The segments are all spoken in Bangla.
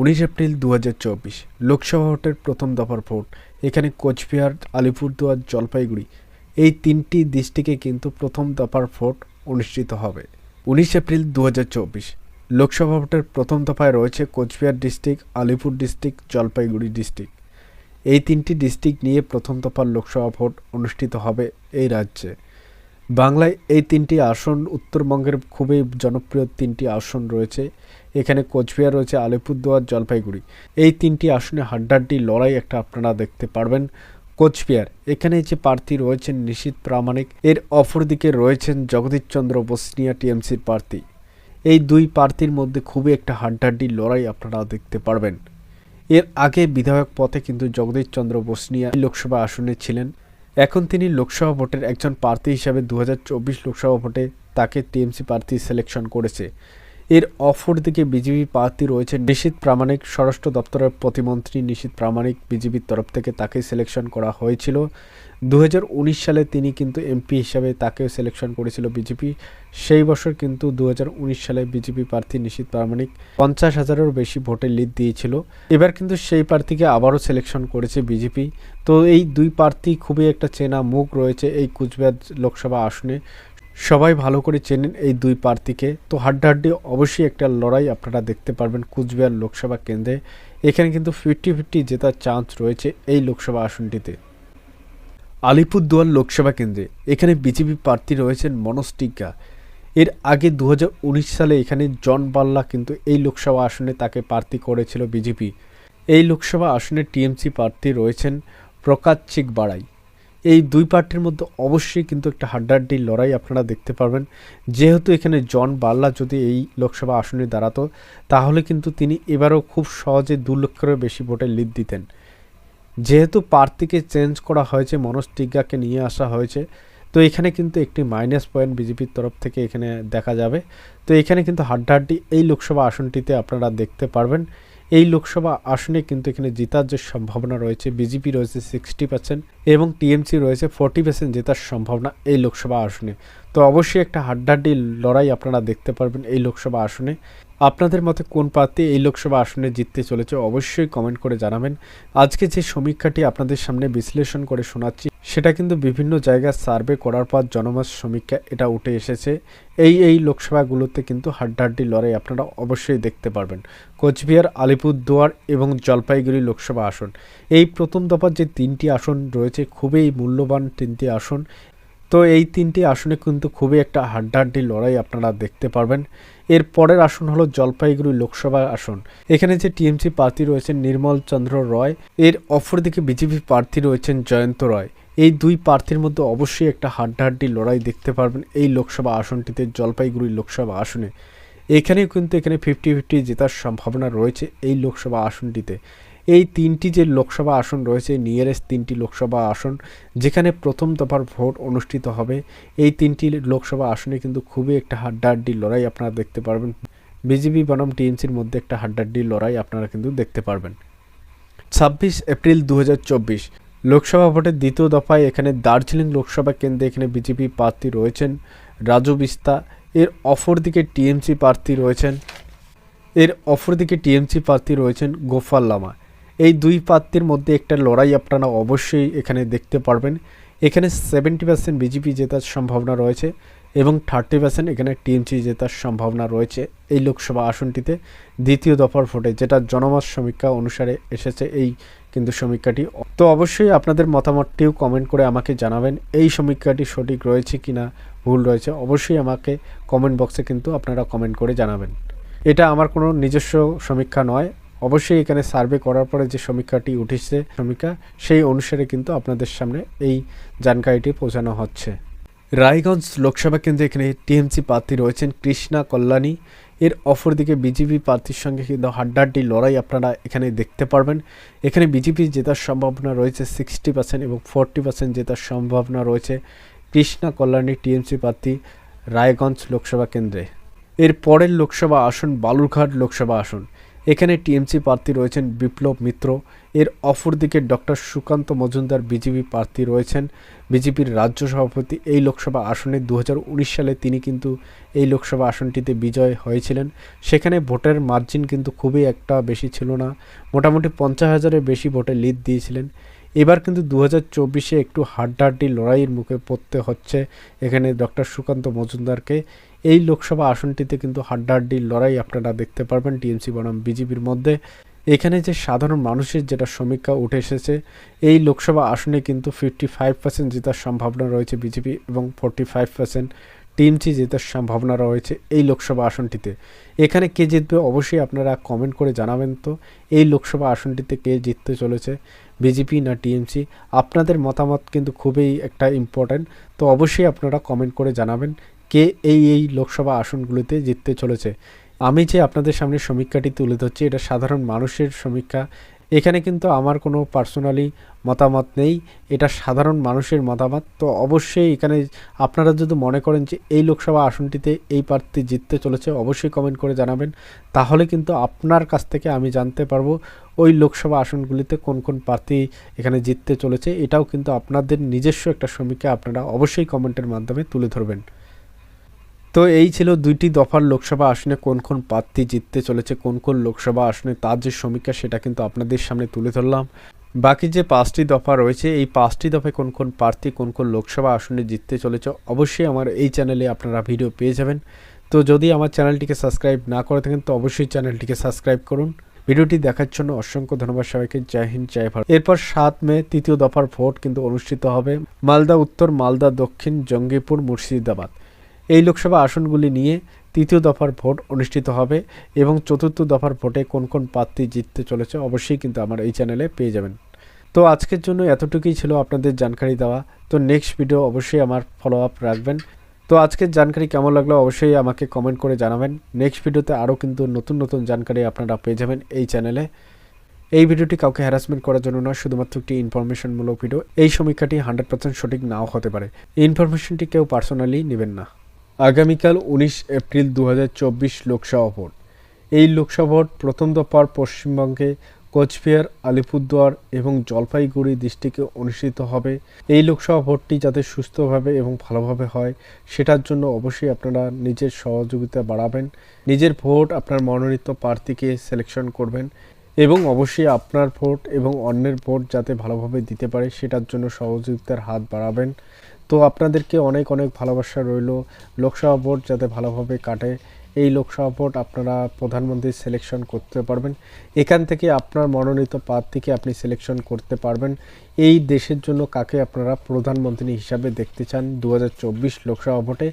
উনিশ এপ্রিল দু হাজার চব্বিশ, লোকসভা ভোটের প্রথম দফার ভোট, এখানে কোচবিহার, আলিপুরদুয়ার, জলপাইগুড়ি। এই তিনটি ডিস্ট্রিক্টে কিন্তু প্রথম দফার ভোট অনুষ্ঠিত হবে। উনিশ এপ্রিল দু হাজার চব্বিশ, লোকসভা ভোটের প্রথম দফায় রয়েছে Cooch Behar district, Alipur district, Jalpaiguri district. এই তিনটি ডিস্ট্রিক্ট নিয়ে প্রথম দফার লোকসভা ভোট অনুষ্ঠিত হবে এই রাজ্যে। বাংলায় এই তিনটি আসন, উত্তরবঙ্গের খুবই জনপ্রিয় তিনটি আসন রয়েছে। এখানে কোচবিহার রয়েছে, আলিপুরদুয়ার, জলপাইগুড়ি। এই তিনটি আসনে হাড্ডাহাড্ডি লড়াই একটা আপনারা দেখতে পারবেন। কোচবিহার, এখানে যে প্রার্থী রয়েছেন নিশীত প্রামাণিক, এর অপরদিকে রয়েছেন জগদীশ জগদীশচন্দ্র বসনিয়া টিএমসির প্রার্থী। এই দুই প্রার্থীর মধ্যে খুবই একটা হাড্ডাহাড্ডি লড়াই আপনারা দেখতে পারবেন। এর আগে বিধায়ক পথে কিন্তু জগদীশচন্দ্র বসনিয়া লোকসভা আসনে ছিলেন। এখন তিনি লোকসভা ভোটের একজন প্রার্থী হিসাবে দু হাজার চব্বিশ লোকসভা ভোটে তাকে টিএমসি প্রার্থী সিলেকশন করেছে। এর অপর দিকে বিজেপি প্রার্থী রয়েছে নিশীত প্রামাণিক। স্বরাষ্ট্র দপ্তরের প্রতিমন্ত্রী নিশীত প্রামাণিক বিজেপির তরফ থেকে তাকে সিলেকশন করা হয়েছিল। দু হাজার উনিশ সালে তিনি কিন্তু এমপি হিসাবে তাকেও সিলেকশন করেছিল বিজেপি। সেই বছর কিন্তু দুই হাজার উনিশ সালে বিজেপি প্রার্থী নিশীত প্রামাণিক পঞ্চাশ হাজারেরও বেশি ভোটে লিড দিয়েছিল। এবার কিন্তু সেই প্রার্থীকে আবারও সিলেকশন করেছে বিজেপি। তো এই দুই প্রার্থী খুবই একটা চেনা মুখ রয়েছে এই কুচবিহার লোকসভা আসনে। সবাই ভালো করে চেনেন এই দুই প্রার্থীকে। তো হাড্ডাহাড্ডি অবশ্যই একটা লড়াই আপনারা দেখতে পারবেন কুচবিহার লোকসভা কেন্দ্রে। এখানে কিন্তু ফিফটি ফিফটি জেতার চান্স রয়েছে এই লোকসভা আসনটিতে। আলিপুরদুয়ার লোকসভা কেন্দ্রে এখানে বিজেপি প্রার্থী রয়েছেন মনোজ টিগ্গা এর আগে দু হাজার উনিশ সালে এখানে জন বাল্লা কিন্তু এই লোকসভা আসনে তাকে প্রার্থী করেছিল বিজেপি। এই লোকসভা আসনে টিএমসি প্রার্থী রয়েছেন প্রকাশ চিক বাড়াই এই দুই পার্টির মধ্যে অবশ্যই কিন্তু একটা হাড্ডাহাড্ডি লড়াই আপনারা দেখতে পারবেন। যেহেতু এখানে জন বাল্লা যদি এই লোকসভা আসনে দাঁড়াতো, তাহলে কিন্তু তিনি এবারও খুব সহজে দু লক্ষেরও বেশি ভোটে লিড দিতেন। যেহেতু প্রার্থীকে চেঞ্জ করা হয়েছে, মনোজ টিগ্গাকে নিয়ে আসা হয়েছে, তো এখানে কিন্তু একটি মাইনাস পয়েন্ট বিজেপির তরফ থেকে এখানে দেখা যাবে। তো এখানে কিন্তু হাড্ডাহাড্ডি এই লোকসভা আসনটিতে আপনারা দেখতে পারবেন। এই লোকসভা আসনে কিন্তু এখানে জেতার যে সম্ভাবনা রয়েছে, বিজেপি রয়েছে সিক্সটি পার্সেন্ট এবং টিএমসি রয়েছে ফোর্টি পার্সেন্ট জেতার সম্ভাবনা এই লোকসভা আসনে। তো অবশ্যই একটা হাড্ডাহাড্ডি লড়াই আপনারা দেখতে পারবেন এই লোকসভা আসনে। আপনাদের মতে কোন প্রার্থী এই লোকসভা আসনে জিততে চলেছে অবশ্যই কমেন্ট করে জানাবেন। আজকে যে সমীক্ষাটি আপনাদের সামনে বিশ্লেষণ করে শোনাচ্ছি, সেটা কিন্তু বিভিন্ন জায়গায় সার্ভে করার পর জনমত সমীক্ষা এটা উঠে এসেছে। এই এই লোকসভাগুলোতে কিন্তু হাড্ডাহাড্ডি লড়াই আপনারা অবশ্যই দেখতে পারবেন। কোচবিহার, আলিপুরদুয়ার এবং জলপাইগুড়ি লোকসভা আসন। এই প্রথম দফার যে তিনটি আসন রয়েছে, খুবই মূল্যবান তিনটি আসন। তো এই তিনটি আসনে কিন্তু খুবই একটা হাড্ডাহাড্ডি লড়াই আপনারা দেখতে পারবেন। এর পরের আসন হলো জলপাইগুড়ি লোকসভা আসন। এখানে যে টিএমসি প্রার্থী রয়েছেন নির্মল চন্দ্র রয়, এর অপরদিকে বিজেপি প্রার্থী রয়েছেন জয়ন্ত রয়। এই দুই প্রার্থীর মধ্যে অবশ্যই একটা হাড্ডাহাড্ডি লড়াই দেখতে পারবেন এই লোকসভা আসনটিতে, জলপাইগুড়ি লোকসভা আসনে। এখানেও কিন্তু এখানে ফিফটি ফিফটি জেতার সম্ভাবনা রয়েছে এই লোকসভা আসনটিতে। এই তিনটি যে লোকসভা আসন রয়েছে নিয়ারেস্ট তিনটি লোকসভা আসন, যেখানে প্রথম দফার ভোট অনুষ্ঠিত হবে, এই তিনটি লোকসভা আসনে কিন্তু খুবই একটা হাড্ডাহাড্ডি লড়াই আপনারা দেখতে পারবেন। বিজেপি বনাম টিএমসির মধ্যে একটা হাড্ডাহাড্ডি লড়াই আপনারা কিন্তু দেখতে পারবেন। ছাব্বিশ এপ্রিল দু হাজার চব্বিশ, লোকসভা ভোটের দ্বিতীয় দফায় এখানে দার্জিলিং লোকসভা কেন্দ্রে এখানে বিজেপি প্রার্থী রয়েছেন রাজু বিস্তা, এর অফর অপরদিকে টিএমসি প্রার্থী রয়েছেন, এর অফর অপরদিকে টিএমসি প্রার্থী রয়েছেন গোফাল লামা। দুই প্রার্থীর মধ্যে একটা লড়াই আপনারা অবশ্যই এখানে দেখতে পারবেন। এখানে সেভেন্টি পার্সেন্ট বিজেপি জেতার সম্ভাবনা রয়েছে এবং থার্টি পার্সেন্ট এখানে টিএমসি জেতার সম্ভাবনা রয়েছে এই লোকসভা আসনটিতে। দ্বিতীয় দফার ভোটে যেটা জনমত সমীক্ষা অনুসারে এসেছে এই কিন্তু সমীক্ষাটি। তো অবশ্যই আপনাদের মতামতটিও কমেন্ট করে আমাকে জানাবেন, এই সমীক্ষাটি সঠিক রয়েছে কি না ভুল রয়েছে অবশ্যই আমাকে কমেন্ট বক্সে কিন্তু আপনারা কমেন্ট করে জানাবেন। এটা আমার কোনো নিজস্ব সমীক্ষা নয় অবশ্যই এখানে সার্ভে করার পরে যে সমীক্ষাটি উঠেছে, সমীক্ষা, সেই অনুসারে কিন্তু আপনাদের সামনে এই জানকারিটি পৌঁছানো হচ্ছে। রায়গঞ্জ লোকসভা কেন্দ্রে এখানে টিএমসি প্রার্থী রয়েছেন কৃষ্ণা কল্যাণী। এর অপরদিকে বিজেপি প্রার্থীর সঙ্গে কিন্তু হাড্ডাহাড্ডি লড়াই আপনারা এখানে দেখতে পারবেন। এখানে বিজেপি জেতার সম্ভাবনা রয়েছে সিক্সটি পার্সেন্ট এবং ফোরটি পার্সেন্ট জেতার সম্ভাবনা রয়েছে কৃষ্ণা কল্যাণী টিএমসি প্রার্থী রায়গঞ্জ লোকসভা কেন্দ্রে। এর পরের লোকসভা আসন বালুরঘাট লোকসভা আসন। এখানে টিএমসি প্রার্থী রয়েছেন বিপ্লব মিত্র। এর অপরদিকে ডক্টর সুকান্ত মজুমদার, বিজেপি প্রার্থী রয়েছেন। বিজেপির রাজ্য সভাপতি এই লোকসভা আসনে দু হাজার উনিশ সালে তিনি কিন্তু এই লোকসভা আসনটিতে বিজয় হয়েছিলেন। সেখানে ভোটের মার্জিন কিন্তু খুবই একটা বেশি ছিল না। মোটামুটি পঞ্চাশ হাজারের বেশি ভোটে লিড দিয়েছিলেন। এবার কিন্তু দু হাজার চব্বিশে একটু হাড্ডাহাড্ডি লড়াইয়ের মুখে পড়তে হচ্ছে এখানে ডক্টর সুকান্ত মজুমদারকে। এই লোকসভা আসনটিতে কিন্তু হাড্ডাহাড্ডি লড়াই আপনারা দেখতে পারবেন টিএমসি বনাম বিজেপির মধ্যে। এখানে যে সাধারণ মানুষের যেটা সমীক্ষা উঠে এসেছে, এই লোকসভা আসনে কিন্তু ফিফটি ফাইভ পার্সেন্ট জেতার সম্ভাবনা রয়েছে বিজেপি এবং ফোরটি ফাইভ পার্সেন্ট টিএমসি জেতার সম্ভাবনা রয়েছে এই লোকসভা আসনটিতে। এখানে কে জিতবে অবশ্যই আপনারা কমেন্ট করে জানাবেন তো। এই লোকসভা আসনটিতে কে জিততে চলেছে বিজেপি না টিএমসি আপনাদের মতামত কিন্তু খুবই একটা ইম্পর্ট্যান্ট তো অবশ্যই আপনারা কমেন্ট করে জানাবেন কে এই এই লোকসভা আসনগুলিতে জিততে চলেছে। আমি যে আপনাদের সামনে সমীক্ষাটি তুলে ধরছি, এটা সাধারণ মানুষের সমীক্ষা এখানে কিন্তু আমার কোনো পার্সোনালি মতামত নেই। এটা সাধারণ মানুষের মতামত। তো অবশ্যই এখানে আপনারা যদি মনে করেন যে এই লোকসভা আসনটিতে এই প্রার্থী জিততে চলেছে, অবশ্যই কমেন্ট করে জানাবেন। তাহলে কিন্তু আপনার কাছ থেকে আমি জানতে পারব ওই লোকসভা আসনগুলিতে কোন কোন প্রার্থী এখানে জিততে চলেছে। এটাও কিন্তু আপনাদের নিজস্ব একটা সমীক্ষা, আপনারা অবশ্যই কমেন্টের মাধ্যমে তুলে ধরবেন। তো এই ছিল দুইটি দফার লোকসভা আসনে কোন কোন প্রার্থী জিততে চলেছে, কোন কোন লোকসভা আসনে তার যে সমীক্ষা সেটা কিন্তু আপনাদের সামনে তুলে ধরলাম। বাকি যে পাঁচটি দফা রয়েছে, এই পাঁচটি দফায় কোন কোন প্রার্থী কোন কোন লোকসভা আসনে জিততে চলেছে, অবশ্যই আমার এই চ্যানেলে আপনারা ভিডিও পেয়ে যাবেন। তো যদি আমার চ্যানেলটিকে সাবস্ক্রাইব না করে থাকেন, তো অবশ্যই চ্যানেলটিকে সাবস্ক্রাইব করুন। ভিডিওটি দেখার জন্য অসংখ্য ধন্যবাদ সবাইকে, জয় হিন্দ, জয় ভারত। এরপর সাত মে, তৃতীয় দফার ভোট কিন্তু অনুষ্ঠিত হবে। মালদা উত্তর, মালদা দক্ষিণ, জঙ্গিপুর, মুর্শিদাবাদ। এই লোকসভা আসনগুলি নিয়ে তৃতীয় দফার ভোট অনুষ্ঠিত হবে এবং চতুর্থ দফার ভোটে কোন কোন প্রার্থী জিততে চলেছে অবশ্যই কিন্তু আমার এই চ্যানেলে পেয়ে যাবেন। তো আজকের জন্য এতটুকুই ছিল আপনাদের জানকারি দেওয়া। তো নেক্সট ভিডিও অবশ্যই আমার ফলো আপ রাখবেন। তো আজকের জানকারি কেমন লাগল অবশ্যই আমাকে কমেন্ট করে জানাবেন। নেক্সট ভিডিওতে আরও কিন্তু নতুন নতুন জানকারি আপনারা পেয়ে যাবেন এই চ্যানেলে। এই ভিডিওটি কাউকে হ্যারাসমেন্ট করার জন্য নয়, শুধুমাত্র একটি ইনফরমেশনমূলক ভিডিও এই সমীক্ষাটি হান্ড্রেড পার্সেন্ট সঠিক নাও হতে পারে। ইনফরমেশনটি কেউ পার্সোনালি নেবেন না। আগামীকাল উনিশ এপ্রিল দু হাজার চব্বিশ লোকসভা ভোট। এই লোকসভা ভোট প্রথম দফার পশ্চিমবঙ্গে কোচবিহার, আলিপুরদুয়ার এবং জলপাইগুড়ি ডিস্ট্রিক্টে অনুষ্ঠিত হবে। এই লোকসভা ভোটটি যাতে সুস্থভাবে এবং ভালোভাবে হয়, সেটার জন্য অবশ্যই আপনারা নিজের সহযোগিতা বাড়াবেন। নিজের ভোট আপনার মনোনীত প্রার্থীকে সিলেকশন করবেন এবং অবশ্যই আপনার ভোট এবং অন্যের ভোট যাতে ভালোভাবে দিতে পারে, সেটার জন্য সহযোগিতার হাত বাড়াবেন। তো আপনাদেরকে অনেক অনেক ভালোবাসা রইল। লোকসভা ভোট যাতে ভালোভাবে কাটে, এই লোকসভা ভোট আপনারা প্রধানমন্ত্রী সিলেকশন করতে পারবেন। এখান থেকে আপনার মনোনীত প্রার্থীকে আপনি সিলেকশন করতে পারবেন। এই দেশের জন্য কাকে আপনারা প্রধানমন্ত্রী হিসাবে দেখতে চান দু হাজার চব্বিশ লোকসভা ভোটে,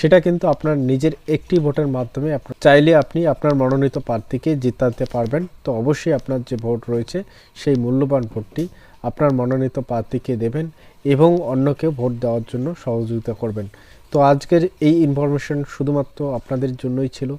সেটা কিন্তু আপনার নিজের একটি ভোটের মাধ্যমে চাইলে আপনি আপনার মনোনীত প্রার্থীকে জিতাতে পারবেন। তো অবশ্যই আপনার যে ভোট রয়েছে, সেই মূল্যবান ভোটটি আপনার মনোনীত প্রার্থীকে দেবেন। এবং অন্যকে ভোট দেওয়ার জন্য সহযোগিতা করবেন। তো আজকের এই ইনফরমেশন শুধুমাত্র আপনাদের জন্যই ছিল।